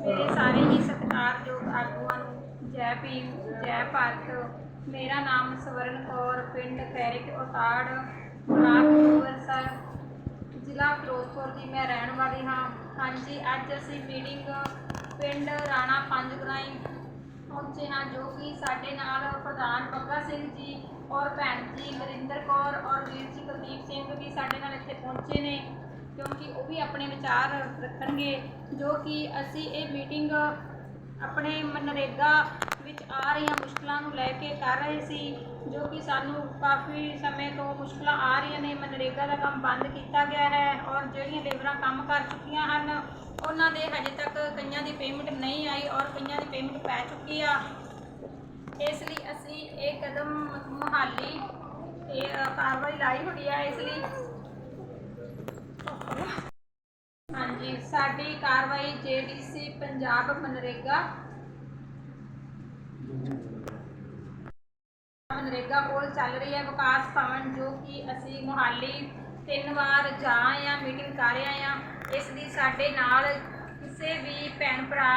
ਮੇਰੇ ਸਾਰੇ ਹੀ ਸਤਿਕਾਰਯੋਗ ਆਗੂਆਂ ਨੂੰ ਜੈ ਭੀਮ, ਜੈ ਭਾਰਤ, ਮੇਰਾ ਨਾਮ ਸਵਰਨ ਕੌਰ, ਪਿੰਡ ਖੈਰਿਕ ਉਤਾੜ, ਬਲਾਕ ਅੰਮ੍ਰਿਤਸਰ, ਜ਼ਿਲ੍ਹਾ ਫਿਰੋਜ਼ਪੁਰ ਦੀ ਮੈਂ ਰਹਿਣ ਵਾਲੀ ਹਾਂ। ਹਾਂਜੀ, ਅੱਜ ਅਸੀਂ ਮੀਟਿੰਗ ਪਿੰਡ ਰਾਣਾ ਪੰਜਗਰਾਈ ਪਹੁੰਚੇ ਹਾਂ, ਜੋ ਕਿ ਸਾਡੇ ਨਾਲ ਪ੍ਰਧਾਨ ਬੱਗਾ ਸਿੰਘ ਜੀ ਔਰ ਭੈਣ ਜੀ ਨਰਿੰਦਰ ਕੌਰ ਔਰ ਵੀਰ ਜੀ ਕੁਲਦੀਪ ਸਿੰਘ ਵੀ ਸਾਡੇ ਨਾਲ ਇੱਥੇ ਪਹੁੰਚੇ ਨੇ। ਕਿਉਂਕਿ ਉਹ ਵੀ ਆਪਣੇ ਵਿਚਾਰ ਰੱਖਣਗੇ, ਜੋ ਕਿ ਅਸੀਂ ਇਹ ਮੀਟਿੰਗ ਆਪਣੇ ਮਨਰੇਗਾ ਵਿੱਚ ਆ ਰਹੀਆਂ ਮੁਸ਼ਕਲਾਂ ਨੂੰ ਲੈ ਕੇ ਕਰ ਰਹੇ ਸੀ, ਜੋ ਕਿ ਸਾਨੂੰ ਕਾਫੀ ਸਮੇਂ ਤੋਂ ਮੁਸ਼ਕਲਾਂ ਆ ਰਹੀਆਂ ਨੇ। ਮਨਰੇਗਾ ਦਾ ਕੰਮ ਬੰਦ ਕੀਤਾ ਗਿਆ ਹੈ ਔਰ ਜਿਹੜੀਆਂ ਲੇਬਰਾਂ ਕੰਮ ਕਰ ਚੁੱਕੀਆਂ ਹਨ, ਉਹਨਾਂ ਦੇ ਹਜੇ ਤੱਕ ਕਈਆਂ ਦੀ ਪੇਮੈਂਟ ਨਹੀਂ ਆਈ ਔਰ ਕਈਆਂ ਦੀ ਪੇਮੈਂਟ ਪੈ ਚੁੱਕੀ ਆ। ਇਸ ਲਈ ਅਸੀਂ ਇਹ ਕਦਮ ਮੁਹਾਲੀ ਇਹ ਕਾਰਵਾਈ ਲਾਈ ਹੋਈ ਹੈ ਇਸ ਲਈ ਹਾਂਜੀ ਸਾਡੀ ਕਾਰਵਾਈ ਜੇਡੀਸੀ ਪੰਜਾਬ ਮਨਰੇਗਾ ਮਨਰੇਗਾ ਕੋਲ ਚੱਲ ਰਹੀ ਹੈ ਵਿਕਾਸ ਭਵਨ, ਜੋ ਕਿ ਅਸੀਂ ਮੁਹਾਲੀ ਤਿੰਨ ਵਾਰ ਜਾ ਆਏ ਮੀਟਿੰਗ ਕਰ ਰਹੇ ਹਾਂ। ਇਸ ਲਈ ਸਾਡੇ ਨਾਲ ਕਿਸੇ ਵੀ ਭੈਣ ਭਰਾ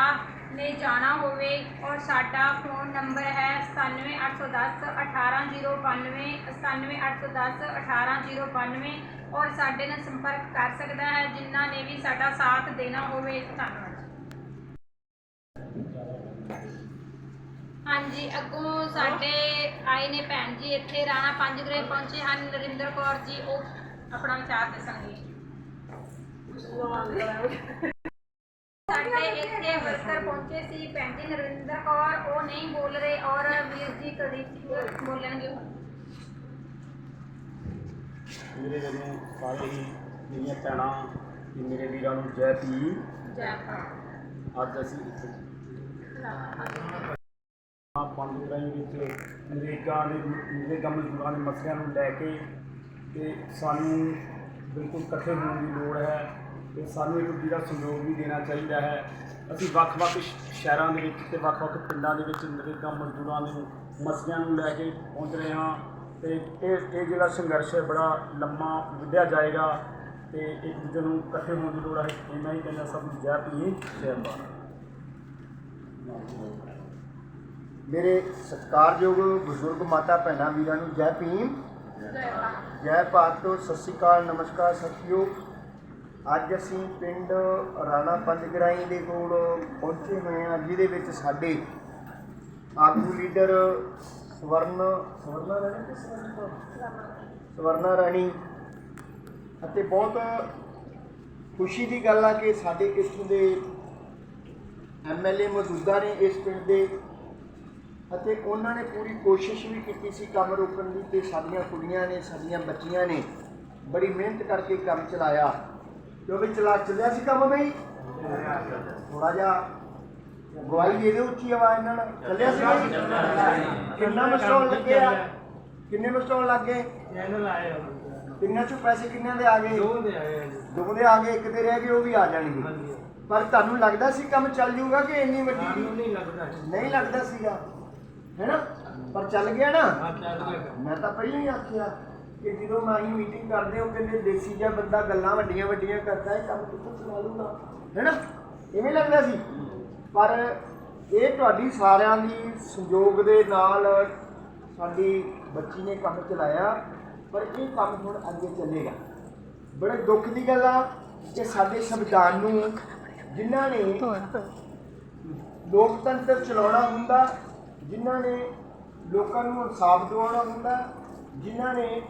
ਨੇ ਜਾਣਾ ਹੋਵੇ ਔਰ ਸਾਡਾ ਫੋਨ ਨੰਬਰ ਹੈ 97810 18092 97810 18092 ਔਰ ਸਾਡੇ ਨਾਲ ਸੰਪਰਕ ਕਰ ਸਕਦਾ ਹੈ, ਜਿਨ੍ਹਾਂ ਨੇ ਵੀ ਸਾਡਾ ਸਾਥ ਦੇਣਾ ਹੋਵੇ ਧੰਨਵਾਦ ਹਾਂਜੀ, ਅੱਗੋਂ ਸਾਡੇ ਆਏ ਨੇ ਭੈਣ ਜੀ, ਇੱਥੇ ਰਾਣਾ ਪੰਜਗਰੇ ਪਹੁੰਚੇ ਹਨ, ਨਰਿੰਦਰ ਕੌਰ ਜੀ, ਉਹ ਆਪਣਾ ਵਿਚਾਰ ਦੱਸਣਗੇ। ਸਾਡੇ ਇੱਥੇ ਵਰਕਰ ਪਹੁੰਚੇ ਸੀ, ਭੈਣ ਜੀ ਨਰਿੰਦਰ ਕੌਰ, ਉਹ ਨਹੀਂ ਬੋਲ ਰਹੇ, ਔਰ ਵੀਰ ਜੀ ਕੁਲਦੀਪ ਸਿੰਘ ਬੋਲਣਗੇ ਹੁਣ ਮੇਰੇ ਵੱਲੋਂ ਸਾਰੇ ਹੀ ਮੇਰੀਆਂ ਭੈਣਾਂ ਤੇ ਮੇਰੇ ਵੀਰਾਂ ਨੂੰ ਜੈ ਭੀਮ ਜੈ ਭਾਰਤ ਅੱਜ ਅਸੀਂ ਇੱਥੇ ਆ ਪੰਜ ਰਾਈ ਵਿੱਚ ਨਰੇਗਾ ਦੇ ਨਰੇਗਾ ਮਜ਼ਦੂਰਾਂ ਦੇ ਮਸਲਿਆਂ ਨੂੰ ਲੈ ਕੇ ਤੇ ਸਾਨੂੰ ਬਿਲਕੁਲ ਇਕੱਠੇ ਹੋਣ ਦੀ ਲੋੜ ਹੈ ਤੇ ਸਾਨੂੰ ਇੱਕ ਦੂਜੇ ਦਾ ਸਹਿਯੋਗ ਵੀ ਦੇਣਾ ਚਾਹੀਦਾ ਹੈ। ਅਸੀਂ ਵੱਖ-ਵੱਖ ਸ਼ਹਿਰਾਂ ਦੇ ਵਿੱਚ ਤੇ ਵੱਖ-ਵੱਖ ਪਿੰਡਾਂ ਦੇ ਵਿੱਚ ਨਰੇਗਾ ਮਜ਼ਦੂਰਾਂ ਦੇ ਮਸਲਿਆਂ ਨੂੰ ਲੈ ਕੇ ਪਹੁੰਚ ਰਹੇ ਹਾਂ। ਤੇ ਇਹ ਇਹ ਜਿਹੜਾ ਸੰਘਰਸ਼ ਹੈ, ਬੜਾ ਲੰਮਾ ਵਿੱਢਿਆ ਜਾਏਗਾ ਤੇ ਇੱਕ ਦੂਜੇ ਨੂੰ ਇਕੱਠੇ ਹੋਣ ਦੀ ਲੋੜ ਹੈ ਇੰਨਾ ਹੀ ਕਹਿੰਦਾ ਸਭ ਨੂੰ ਜੈ ਭੀਮ, ਜੈ ਮਾਤਾ ਮੇਰੇ ਸਤਿਕਾਰਯੋਗ ਬਜ਼ੁਰਗ ਮਾਤਾ ਭੈਣਾਂ ਵੀਰਾਂ ਨੂੰ ਜੈ ਭੀਮ ਜੈ ਭਾਰਤ ਜੈ ਭਾਰਤ। ਸਤਿ ਸ਼੍ਰੀ ਅਕਾਲ, ਨਮਸਕਾਰ ਸਾਥੀਓ। ਅੱਜ ਅਸੀਂ ਪਿੰਡ ਰਾਣਾ ਪੰਜਗਰਾਈ ਦੇ ਕੋਲ ਪਹੁੰਚੇ ਹੋਏ ਹਾਂ। ਜਿਹਦੇ ਵਿੱਚ ਸਾਡੇ ਆਗੂ ਲੀਡਰ ਸਵਰਨ ਸਵਰਨਾ ਰਾਣੀ ਕਿ ਸਵਰਨ ਕੌਰ? ਸਵਰਨਾ ਰਾਣੀ। ਅਤੇ ਬਹੁਤ ਖੁਸ਼ੀ ਦੀ ਗੱਲ ਆ ਕਿ ਸਾਡੇ ਇੱਥੋਂ ਦੇ ਐਮਐਲਏ ਮੌਜੂਦਾ ਨੇ ਇਸ ਪਿੰਡ ਦੇ। ਅਤੇ ਉਹਨਾਂ ਨੇ ਪੂਰੀ ਕੋਸ਼ਿਸ਼ ਵੀ ਕੀਤੀ ਸੀ ਕੰਮ ਰੋਕਣ ਦੀ ਤੇ ਸਾਡੀਆਂ ਕੁੜੀਆਂ ਨੇ ਸਾਡੀਆਂ ਬੱਚੀਆਂ ਨੇ ਬੜੀ ਮਿਹਨਤ ਕਰਕੇ ਕੰਮ ਚਲਾਇਆ। ਕਿਉਂਕਿ ਚਲਾ ਚੱਲਿਆ ਸੀ ਕੰਮ ਬਈ? ਥੋੜਾ ਜਿਹਾ ਗਵਾਹੀ ਦੇ ਦਿਓ ਉੱਚੀ ਆਵਾਜ਼ ਨਾਲ। ਚੱਲਿਆ ਸੀ ਕਿੰਨਾ ਮਸਟੋਲ ਲੱਗੇ ਆ? ਕਿੰਨੇ ਮਸਟੋਲ ਲੱਗੇ? ਚੈਨਲ ਆਏ ਕਿੰਨੇ ਚੋਂ ਪੈਸੇ ਕਿੰਨਿਆਂ ਦੇ ਆ ਗਏ? ਦੋ ਦੇ ਆਏ ਦੋ ਦੇ ਆ ਗਏ ਇੱਕ ਦੇ ਰਹਿ ਗਏ ਉਹ ਵੀ ਆ ਜਾਣਗੇ। ਪਰ ਤੁਹਾਨੂੰ ਲੱਗਦਾ ਸੀ ਕੰਮ ਚੱਲ ਜਾਊਗਾ ਕਿ ਇੰਨੀ ਵੱਡੀ? ਨਹੀਂ ਲੱਗਦਾ ਨਹੀਂ ਲੱਗਦਾ ਸੀਗਾ। ਹੈਨਾ ਪਰ ਚੱਲ ਗਿਆ ਨਾ। ਮੈਂ ਤਾਂ ਪਹਿਲਾਂ ਹੀ ਆਖਿਆ ਕਿ ਜਦੋਂ ਮੈਂ ਹੀ ਮੀਟਿੰਗ ਕਰਦੇ ਉਹ ਕਹਿੰਦੇ ਦੇਸੀ ਜਿਹਾ ਬੰਦਾ ਗੱਲਾਂ ਵੱਡੀਆਂ ਵੱਡੀਆਂ ਕਰਦਾ ਹੈ ਕੰਮ ਕਿੱਥੋਂ ਚਲਾ ਲੂਗਾ ਹੈਨਾ ਇਵੇਂ ਲੱਗਦਾ ਸੀ। ਪਰ ਇਹ ਤੁਹਾਡੀ ਸਾਰਿਆਂ ਦੀ ਸੰਯੋਗ ਦੇ ਨਾਲ ਸਾਡੀ ਬੱਚੀ ਨੇ ਕੰਮ ਚਲਾਇਆ, ਪਰ ਇਹ ਕੰਮ ਹੁਣ ਅੱਗੇ ਚੱਲੇਗਾ। ਬੜੇ ਦੁੱਖ ਦੀ ਗੱਲ ਆ ਕਿ ਸਾਡੇ ਸੰਵਿਧਾਨ ਨੂੰ ਜਿਨ੍ਹਾਂ ਨੇ ਲੋਕਤੰਤਰ ਚਲਾਉਣਾ ਹੁੰਦਾ, ਜਿਨ੍ਹਾਂ ਨੇ ਲੋਕਾਂ ਨੂੰ ਇਨਸਾਫ ਦਿਵਾਉਣਾ ਹੁੰਦਾ, ਜਿਨ੍ਹਾਂ ਨੇ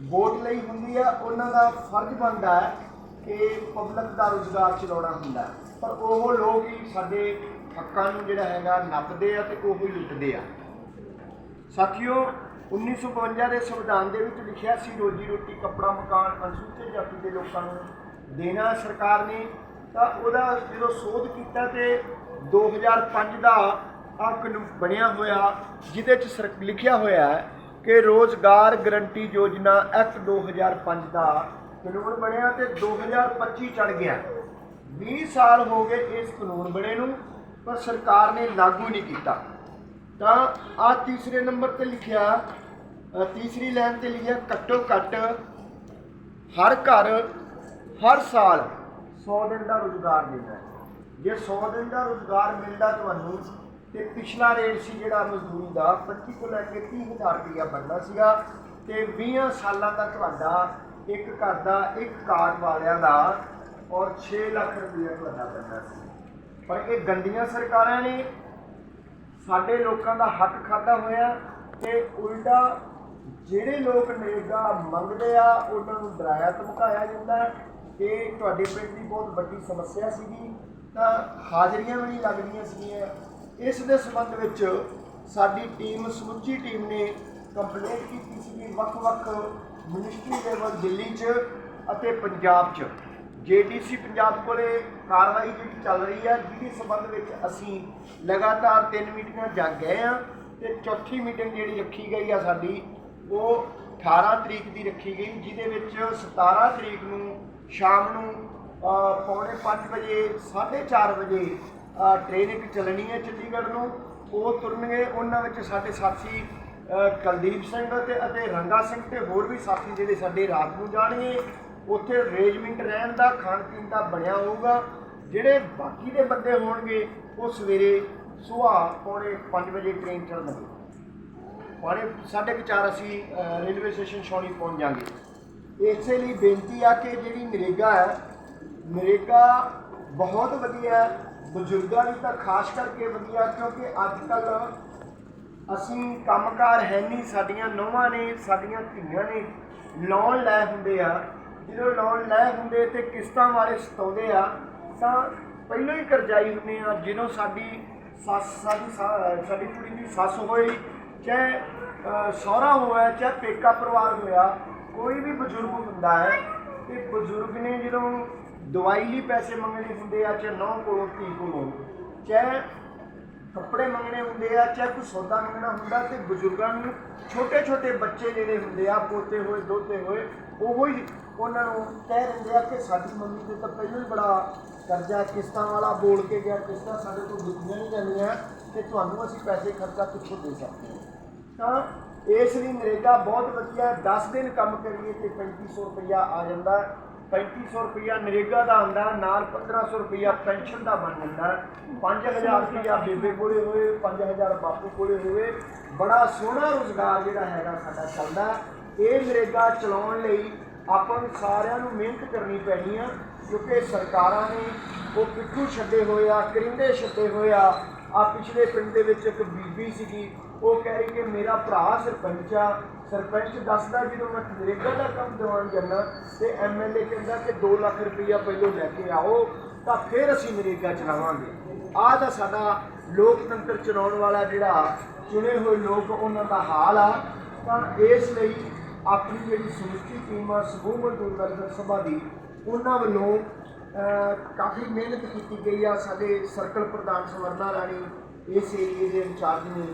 ਵੋਟ ਲਈ ਹੁੰਦੀ ਆ, ਉਹਨਾਂ ਦਾ ਫਰਜ਼ ਬਣਦਾ ਹੈ ਕਿ ਪਬਲਿਕ ਦਾ ਰੁਜ਼ਗਾਰ ਚਲਾਉਣਾ ਹੁੰਦਾ ਪਰ ਉਹ ਲੋਕ ਹੀ ਸਾਡੇ ਹੱਕਾਂ ਨੂੰ ਜਿਹੜਾ ਹੈਗਾ ਨੱਪਦੇ ਆ ਤੇ ਉਹ ਹੀ ਲੁੱਟਦੇ ਆ। ਸਾਥੀਓ 1952 ਦੇ ਸੰਵਿਧਾਨ ਦੇ ਵਿੱਚ ਲਿਖਿਆ ਸੀ, ਰੋਜੀ ਰੋਟੀ, ਕੱਪੜਾ, ਮਕਾਨ ਅਨੁਸੂਚਿਤ ਜਾਤੀ ਦੇ ਲੋਕਾਂ ਨੂੰ ਦੇਣਾ ਸਰਕਾਰ ਨੇ। ਤਾਂ ਉਹਦਾ ਜਦੋਂ ਸੋਧ ਕੀਤਾ ਤੇ 2005 ਦਾ ਆ ਕਾਨੂੰਨ ਬਣਿਆ ਹੋਇਆ, ਜਿਹਦੇ ਚ ਸਰ- ਲਿਖਿਆ ਹੋਇਆ ਹੈ ਕਿ ਰੋਜ਼ਗਾਰ ਗਰੰਟੀ ਯੋਜਨਾ ਐਕਟ 2005 ਦਾ ਕਾਨੂੰਨ ਬਣਿਆ ਤੇ 2025 ਚੜ ਗਿਆ। 20 ਸਾਲ ਹੋ ਗਏ ਇਸ ਕਾਨੂੰਨ ਬਣੇ ਨੂੰ, ਪਰ ਸਰਕਾਰ ਨੇ ਲਾਗੂ ਨਹੀਂ ਕੀਤਾ। ਤਾਂ ਆ ਤੀਸਰੇ ਨੰਬਰ ਤੇ ਲਿਖਿਆ ਤੀਸਰੀ ਲਾਈਨ ਤੇ ਲਿਖਿਆ, ਘੱਟੋ ਘੱਟ ਹਰ ਘਰ, ਹਰ ਸਾਲ 100 ਦਿਨ ਦਾ ਰੋਜ਼ਗਾਰ ਮਿਲਦਾ ਜੇ 100 ਦਿਨ ਦਾ ਰੋਜ਼ਗਾਰ ਮਿਲਦਾ ਤੁਹਾਨੂੰ, ਤੇ ਪਿਛਲਾ ਰੇਟ ਸੀ ਜਿਹੜਾ ਮਜ਼ਦੂਰੀ ਦਾ 25 ਤੋਂ ਲੈ ਕੇ 30000 ਰੁਪਇਆ ਬਣਦਾ ਸੀਗਾ, ਤੇ 20 ਸਾਲਾਂ ਦਾ ਤੁਹਾਡਾ ਇੱਕ ਘਰ ਦਾ ਇੱਕ ਕਾਰ ਵਾਲਿਆਂ ਦਾ ਔਰ 6 ਲੱਖ ਰੁਪਇਆ ਤੁਹਾਡਾ ਪੈਂਦਾ ਸੀ। ਪਰ ਇਹ ਗੰਦੀਆਂ ਸਰਕਾਰਾਂ ਨੇ ਸਾਡੇ ਲੋਕਾਂ ਦਾ ਹੱਕ ਖਾਦਾ ਹੋਇਆ ਤੇ ਉਲਟਾ ਜਿਹੜੇ ਲੋਕ ਨਰੇਗਾ ਮੰਗਦੇ ਆ, ਉਹਨਾਂ ਨੂੰ ਡਰਾਇਆ, ਧਮਕਾਇਆ ਜਾਂਦਾ ਇਹ ਤੁਹਾਡੇ ਪਿੰਡ ਦੀ ਬਹੁਤ ਵੱਡੀ ਸਮੱਸਿਆ ਸੀਗੀ, ਤਾਂ ਹਾਜ਼ਰੀਆਂ ਵੀ ਨਹੀਂ ਲੱਗਦੀਆਂ ਸੀਗੀਆਂ। ਇਸ ਦੇ ਸੰਬੰਧ ਵਿੱਚ ਸਾਡੀ ਟੀਮ, ਸਮੁੱਚੀ ਟੀਮ ਨੇ ਕੰਪਲੇਂਟ ਕੀਤੀ ਸੀਗੀ। ਵੱਖ-ਵੱਖ ਮਿਨਿਸਟਰੀ ਲੈਵਲ ਦਿੱਲੀ 'ਚ ਅਤੇ ਪੰਜਾਬ 'ਚ। ਜੀਡੀਸੀ ਪੰਜਾਬ ਕੋਲੇ ਕਾਰਵਾਈ ਜਿਹੜੀ ਚੱਲ ਰਹੀ ਹੈ ਜਿਹਦੇ ਸੰਬੰਧ ਵਿੱਚ ਅਸੀਂ ਲਗਾਤਾਰ ਤਿੰਨ ਮੀਟਿੰਗਾਂ ਜਾ ਗਏ ਆ ਤੇ ਚੌਥੀ ਮੀਟਿੰਗ ਜਿਹੜੀ ਰੱਖੀ ਗਈ ਆ ਸਾਡੀ ਉਹ 18 ਤਰੀਕ ਦੀ ਰੱਖੀ ਗਈ ਜਿਹਦੇ ਵਿੱਚ 17 ਤਰੀਕ ਨੂੰ ਸ਼ਾਮ ਨੂੰ ਪੌਣੇ 5 ਵਜੇ 4:30 ਵਜੇ ਅ, ਟ੍ਰੇਨ ਇੱਕ ਚੱਲਣੀ ਹੈ ਚੰਡੀਗੜ੍ਹ ਨੂੰ। ਉਹ ਤੁਰਨਗੇ ਉਹਨਾਂ ਵਿੱਚ ਸਾਡੇ ਸਾਥੀ ਕੁਲਦੀਪ ਸਿੰਘ ਤੇ ਅਤੇ ਰੰਗਾ ਸਿੰਘ ਤੇ ਹੋਰ ਵੀ ਸਾਥੀ ਜਿਹੜੇ ਸਾਡੇ ਰਾਤ ਨੂੰ ਜਾਣਗੇ, ਉੱਥੇ ਅਰੇਂਜਮੈਂਟ ਰਹਿਣ ਦਾ, ਖਾਣ ਪੀਣ ਦਾ ਬਣਿਆ ਹੋਊਗਾ। ਜਿਹੜੇ ਬਾਕੀ ਦੇ ਬੰਦੇ ਹੋਣਗੇ, ਉਹ ਸਵੇਰੇ ਸੁਬਾਹ ਪੌਣੇ 5 ਵਜੇ ਟ੍ਰੇਨ ਚੜ੍ਹਨਗੇ ਪੌਣੇ ਸਾਢੇ ਕੁ ਚਾਰ ਅਸੀਂ ਰੇਲਵੇ ਸਟੇਸ਼ਨ ਛਾਉਣੀ ਪਹੁੰਚ ਜਾਾਂਗੇ ਇਸੇ ਲਈ ਬੇਨਤੀ ਆ ਕਿ ਜਿਹੜੀ ਨਰੇਗਾ ਹੈ, ਨਰੇਗਾ ਬਹੁਤ ਵਧੀਆ ਬਜ਼ੁਰਗਾਂ ਲਈ ਤਾਂ ਖਾਸ ਕਰਕੇ ਵਧੀਆ, ਕਿਉਂਕਿ ਅੱਜ ਕੱਲ੍ਹ ਅਸੀਂ ਕੰਮਕਾਰ ਹੈ ਨਹੀਂ, ਸਾਡੀਆਂ ਨੌਵਾਂ ਨੇ, ਸਾਡੀਆਂ ਧੀਆਂ ਨੇ ਲੋਨ ਲੈ ਹੁੰਦੇ ਆ। ਜਦੋਂ ਲੋਨ ਲੈ ਹੁੰਦੇ ਤੇ ਕਿਸ਼ਤਾਂ ਵਾਲੇ ਸਤਾਉਂਦੇ ਆ, ਤਾਂ ਪਹਿਲਾਂ ਹੀ ਕਰਜ਼ਾਈ ਹੁੰਦੇ ਆ। ਜਦੋਂ ਸਾਡੀ ਸੱਸ, ਸਾਡੀ ਸਾ- ਸਾਡੀ ਕੁੜੀ ਦੀ ਸੱਸ ਹੋਈ, ਚਾਹੇ ਸਹੁਰਾ ਹੋਇਆ, ਚਾਹੇ ਪੇਕਾ ਪਰਿਵਾਰ ਹੋਇਆ, ਕੋਈ ਵੀ ਬਜ਼ੁਰਗ ਹੁੰਦਾ ਹੈ, ਤੇ ਬਜ਼ੁਰਗ ਨੇ ਜਦੋਂ ਦਵਾਈ ਲਈ ਪੈਸੇ ਮੰਗਣੇ ਹੁੰਦੇ ਆ, ਚਾਹੇ ਨੌ ਕੋਲੋਂ, ਧੀ ਕੋਲੋਂ, ਚਾਹੇ ਕੱਪੜੇ ਮੰਗਣੇ ਹੁੰਦੇ ਆ, ਚਾਹੇ ਕੋਈ ਸੌਦਾ ਮੰਗਣਾ ਹੁੰਦਾ ਤੇ ਬਜ਼ੁਰਗਾਂ ਨੂੰ ਛੋਟੇ ਛੋਟੇ ਬੱਚੇ ਜਿਹੜੇ ਹੁੰਦੇ ਆ, ਪੋਤੇ ਹੋਏ, ਦੋਤੇ ਹੋਏ, ਉਹ ਹੀ ਉਹਨਾਂ ਨੂੰ ਕਹਿ ਦਿੰਦੇ ਆ ਕਿ ਸਾਡੀ ਮੰਮੀ ਤੇ ਤਾਂ ਪਹਿਲਾਂ ਹੀ ਬੜਾ ਕਰਜ਼ਾ ਕਿਸ਼ਤਾਂ ਵਾਲਾ ਬੋਲ ਕੇ ਗਿਆ, ਕਿਸ਼ਤਾਂ ਸਾਡੇ ਤੋਂ ਦਿੱਤੀਆਂ ਨਹੀਂ ਜਾਂਦੀਆਂ, ਤੇ ਤੁਹਾਨੂੰ ਅਸੀਂ ਪੈਸੇ ਖਰਚਾ ਕਿੱਥੋਂ ਦੇ ਸਕਦੇ ਹਾਂ ਤਾਂ ਇਸ ਲਈ ਨਰੇਗਾ ਬਹੁਤ ਵਧੀਆ ਹੈ। 10 ਦਿਨ ਕੰਮ ਕਰੀਏ ਤੇ 3500 ਰੁਪਇਆ ਆ ਜਾਂਦਾ 3500 ਰੁਪਇਆ ਨਰੇਗਾ ਦਾ ਆਉਂਦਾ ਹੈ, ਨਾਲ 1500 ਰੁਪਇਆ ਪੈਨਸ਼ਨ ਦਾ ਬਣ ਜਾਂਦਾ ਹੈ। 5000 ਰੁਪਇਆ ਬੇਬੇ ਕੋਲੇ ਹੋਏ 5000 ਬਾਪੂ ਕੋਲੇ ਹੋਵੇ ਬੜਾ ਸੋਹਣਾ ਰੋਜ਼ਗਾਰ ਜਿਹੜਾ ਹੈਗਾ ਸਾਡਾ ਚੱਲਦਾ ਇਹ ਨਰੇਗਾ ਚਲਾਉਣ ਲਈ ਆਪਾਂ ਨੂੰ ਸਾਰਿਆਂ ਨੂੰ ਮਿਹਨਤ ਕਰਨੀ ਪੈਣੀ ਆ ਕਿਉਂਕਿ ਸਰਕਾਰਾਂ ਨੇ ਉਹ ਪਿੱਠੂ ਛੱਡੇ ਹੋਏ ਆ ਕਰਿੰਦੇ ਛੱਡੇ ਹੋਏ ਆ ਆ ਪਿਛਲੇ ਪਿੰਡ ਦੇ ਵਿੱਚ ਇੱਕ ਬੀਬੀ ਸੀਗੀ ਉਹ ਕਹਿ ਰਹੀ ਕਿ ਮੇਰਾ ਭਰਾ ਸਰਪੰਚ ਆ ਸਰਪੰਚ ਦੱਸਦਾ ਜਦੋਂ ਮੈਂ ਨਰੇਗਾ ਦਾ ਕੰਮ ਦਿਵਾਉਣ ਜਾਂਦਾ ਤੇ ਐਮਐਲਏ ਕਹਿੰਦਾ ਕਿ 2 ਲੱਖ ਰੁਪਈਆ ਪਹਿਲੋਂ ਲੈ ਕੇ ਆਓ, ਤਾਂ ਫਿਰ ਅਸੀਂ ਨਰੇਗਾ ਚਲਾਵਾਂਗੇ। ਆਹ ਦਾ ਸਾਡਾ ਲੋਕਤੰਤਰ ਚਲਾਉਣ ਵਾਲਾ ਜਿਹੜਾ ਚੁਣੇ ਹੋਏ ਲੋਕ ਉਹਨਾਂ ਦਾ ਹਾਲ ਆ। ਤਾਂ ਇਸ ਲਈ ਆਪਣੀ ਜਿਹੜੀ ਸਮੁੱਚੀ ਟੀਮ ਆ, ਸਮੂਹ ਮਜ਼ਦੂਰ ਵੈਲਫੇਅਰ ਸਭਾ ਦੀ, ਉਹਨਾਂ ਵੱਲੋਂ ਕਾਫੀ ਮਿਹਨਤ ਕੀਤੀ ਗਈ ਆ। ਸਾਡੇ ਸਰਕਲ ਪ੍ਰਧਾਨ ਸਵਰਨਾ ਰਾਣੀ ਇਸ ਏਰੀਏ ਦੇ ਇੰਚਾਰਜ ਨੇ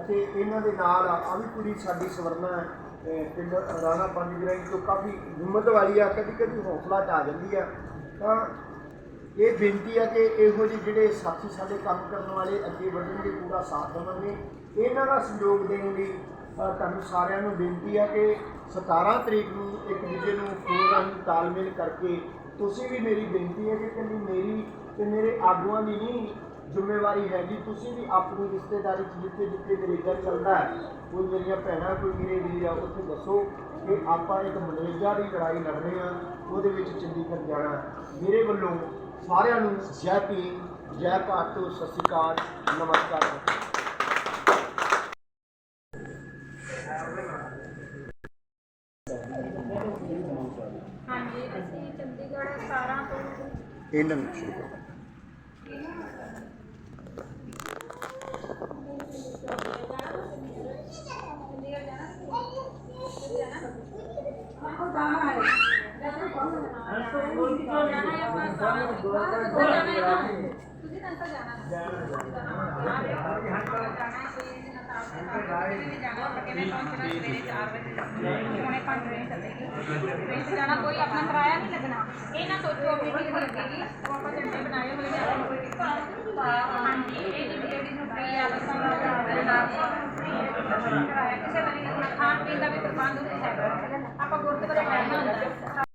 ਅਤੇ ਇਹਨਾਂ ਦੇ ਨਾਲ ਆ ਵੀ ਕੁੜੀ ਸਾਡੀ ਸਵਰਨਾ ਹੈ, ਪਿੰਡ ਰਾਣਾ ਪੰਜ ਗ੍ਰਾਈ ਤੋਂ ਕਾਫੀ ਹਿੰਮਤ ਵਾਲੀ ਆ ਕਦੀ ਕਦੀ ਹੌਸਲਾ ਢਾ ਜਾਂਦੀ ਆ। ਤਾਂ ਇਹ ਬੇਨਤੀ ਆ ਕਿ ਇਹੋ ਜਿਹੇ ਜਿਹੜੇ ਸਾਥੀ ਸਾਡੇ ਕੰਮ ਕਰਨ ਵਾਲੇ ਅੱਗੇ ਵਧਣਗੇ ਪੂਰਾ ਸਾਥ ਦੇਵਾਂਗੇ। ਇਹਨਾਂ ਦਾ ਸਹਿਯੋਗ ਦੇਣ ਲਈ ਤੁਹਾਨੂੰ ਸਾਰਿਆਂ ਨੂੰ ਬੇਨਤੀ ਆ ਕਿ 17 ਤਰੀਕ ਨੂੰ ਇੱਕ ਦੂਜੇ ਨੂੰ ਫੋਨ ਰਾਹੀਂ ਤਾਲਮੇਲ ਕਰਕੇ ਤੁਸੀਂ ਵੀ ਮੇਰੀ ਬੇਨਤੀ ਹੈ ਕਿ ਕੱਲੀ ਮੇਰੀ ਤੇ ਮੇਰੇ ਆਗੂਆਂ ਦੀ ਨਹੀਂ ਜ਼ਿੰਮੇਵਾਰੀ ਹੈਗੀ। ਤੁਸੀਂ ਵੀ ਆਪਣੀ ਰਿਸ਼ਤੇਦਾਰੀ 'ਚ ਜਿੱਥੇ ਜਿੱਥੇ ਨਰੇਗਾ ਚੱਲਦਾ ਹੈ ਕੋਈ ਮੇਰੀਆਂ ਭੈਣਾਂ ਕੋਈ ਮੇਰੇ ਵੀਰ ਆ ਉੱਥੇ ਦੱਸੋ ਕਿ ਆਪਾਂ ਇੱਕ ਮਨੇਜਾ ਦੀ ਲੜਾਈ ਲੜ ਰਹੇ ਆ ਉਹਦੇ ਵਿੱਚ ਚੰਡੀਗੜ੍ਹ ਜਾਣਾ। ਮੇਰੇ ਵੱਲੋਂ ਸਾਰਿਆਂ ਨੂੰ ਜੈ ਭੀਮ ਜੈ ਭਾਰਤ ਸਤਿ ਸ਼੍ਰੀ ਅਕਾਲ ਨਮਸਕਾਰ। ਹਾਂਜੀ ਅਸੀਂ ਚੰਡੀਗੜ੍ਹ 17 ਤੋਂ ਇਹਨਾਂ ਨੂੰ ਸ਼ੁਰੂ ਕਰੋ। ਤੁਸੀਂ ਤਾਂ ਅੰਕਲ ਜਾਣਾ ਜਾਣਾ ਕੋਈ ਆਪਣਾ ਕਿਰਾਇਆ ਨਹੀਂ ਲੱਗਣਾ ਇਹ ਨਾ ਸੋਚੋ ਮੀਟਿੰਗ ਲੱਗੇਗੀ ਉਹ ਆਪਾਂ ਝੰਡੇ ਬਣਾਏ ਹੋਏ ਨੇ ਹਾਂਜੀ ਇਹ ਜਿਹੜੀ ਲੇਡੀ ਨੂੰ ਫ੍ਰੀ ਆ ਬੱਸਾਂ ਦਾ ਕਿਰਾਇਆ ਕਿਸੇ ਦਾ ਨਹੀਂ ਲੱਗਣਾ ਖਾਣ ਪੀਣ ਦਾ ਵੀ ਪ੍ਰਬੰਧ ਉੱਥੇ ਹੈਗਾ ਆਪਾਂ ਗੁਰਦੁਆਰੇ ਰਹਿਣਾ ਹੁੰਦਾ